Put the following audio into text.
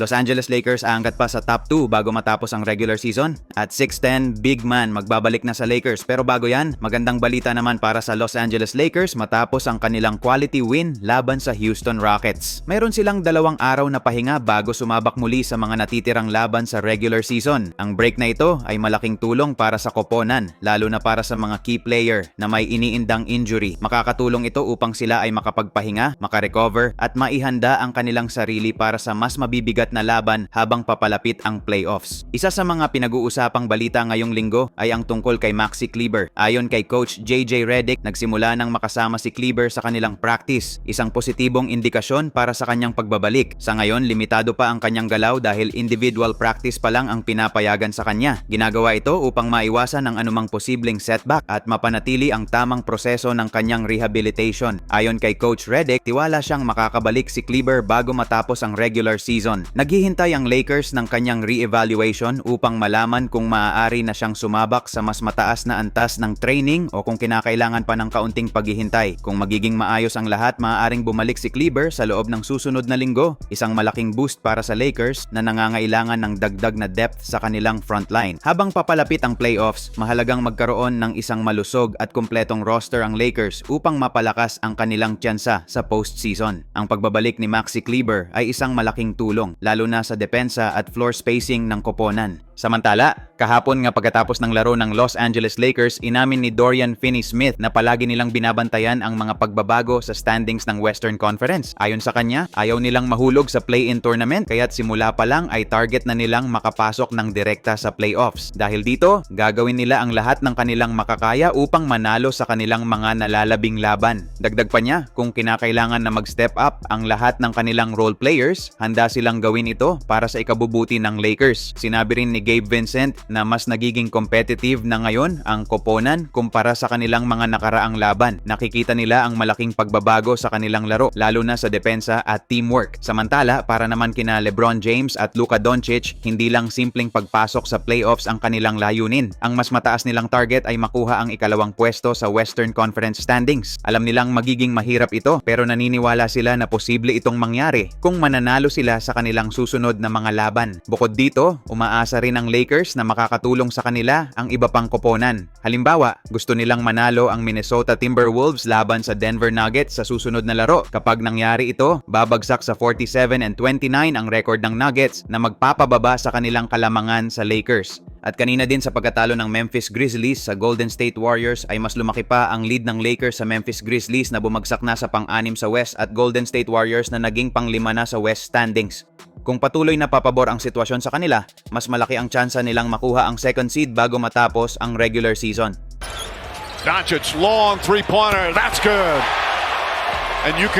Los Angeles Lakers aangat pa sa top 2 bago matapos ang regular season. At 6'10, big man magbabalik na sa Lakers. Pero bago yan, magandang balita naman para sa Los Angeles Lakers matapos ang kanilang quality win laban sa Houston Rockets. Mayroon silang dalawang araw na pahinga bago sumabak muli sa mga natitirang laban sa regular season. Ang break na ito ay malaking tulong para sa koponan, lalo na para sa mga key player na may iniindang injury. Makakatulong ito upang sila ay makapagpahinga, makarecover at maihanda ang kanilang sarili para sa mas mabibigat na laban habang papalapit ang playoffs. Isa sa mga pinag-uusapang balita ngayong linggo ay ang tungkol kay Maxi Kleber. Ayon kay coach JJ Redick, nagsimula nang makasama si Kleber sa kanilang practice, isang positibong indikasyon para sa kanyang pagbabalik. Sa ngayon, limitado pa ang kanyang galaw dahil individual practice pa lang ang pinapayagan sa kanya. Ginagawa ito upang maiwasan ang anumang posibleng setback at mapanatili ang tamang proseso ng kanyang rehabilitation. Ayon kay Coach Redick, tiwala siyang makakabalik si Kleber bago matapos ang regular season. Naghihintay ang Lakers ng kanyang re-evaluation upang malaman kung maaari na siyang sumabak sa mas mataas na antas ng training o kung kinakailangan pa ng kaunting paghihintay. Kung magiging maayos ang lahat, maaaring bumalik si Kleber sa loob ng susunod na linggo. Isang malaking boost para sa Lakers na nangangailangan ng dagdag na depth sa kanilang frontline. Habang papalapit ang playoffs, mahalagang magkaroon ng isang malusog at kumpletong roster ang Lakers upang mapalakas ang kanilang tsansa sa postseason. Ang pagbabalik ni Maxi Kleber ay isang malaking tulong, lalo na sa depensa at floor spacing ng koponan. Samantala, kahapon nga pagkatapos ng laro ng Los Angeles Lakers, inamin ni Dorian Finney-Smith na palagi nilang binabantayan ang mga pagbabago sa standings ng Western Conference. Ayon sa kanya, ayaw nilang mahulog sa play-in tournament kaya't simula pa lang ay target na nilang makapasok ng direkta sa playoffs. Dahil dito, gagawin nila ang lahat ng kanilang makakaya upang manalo sa kanilang mga nalalabing laban. Dagdag pa niya, kung kinakailangan na mag-step up ang lahat ng kanilang role players, handa silang gawin ito para sa ikabubuti ng Lakers. Sinabi rin ni Gabe Vincent na mas nagiging competitive na ngayon ang koponan kumpara sa kanilang mga nakaraang laban. Nakikita nila ang malaking pagbabago sa kanilang laro, lalo na sa depensa at teamwork. Samantala, para naman kina LeBron James at Luka Doncic, hindi lang simpleng pagpasok sa playoffs ang kanilang layunin. Ang mas mataas nilang target ay makuha ang ikalawang pwesto sa Western Conference standings. Alam nilang magiging mahirap ito, pero naniniwala sila na posible itong mangyari kung mananalo sila sa kanilang susunod na mga laban. Bukod dito, umaasa rin ang Lakers na makakatulong sa kanila ang iba pang koponan. Halimbawa, gusto nilang manalo ang Minnesota Timberwolves laban sa Denver Nuggets sa susunod na laro. Kapag nangyari ito, babagsak sa 47 and 29 ang record ng Nuggets na magpapababa sa kanilang kalamangan sa Lakers. At kanina din sa pagkatalo ng Memphis Grizzlies sa Golden State Warriors ay mas lumaki pa ang lead ng Lakers sa Memphis Grizzlies na bumagsak na sa pang-anim sa West at Golden State Warriors na naging pang-lima na sa West standings. Kung patuloy na papabor ang sitwasyon sa kanila, mas malaki ang tsansa nilang makuha ang second seed bago matapos ang regular season. Doncic, long three pointer. That's good. And you can.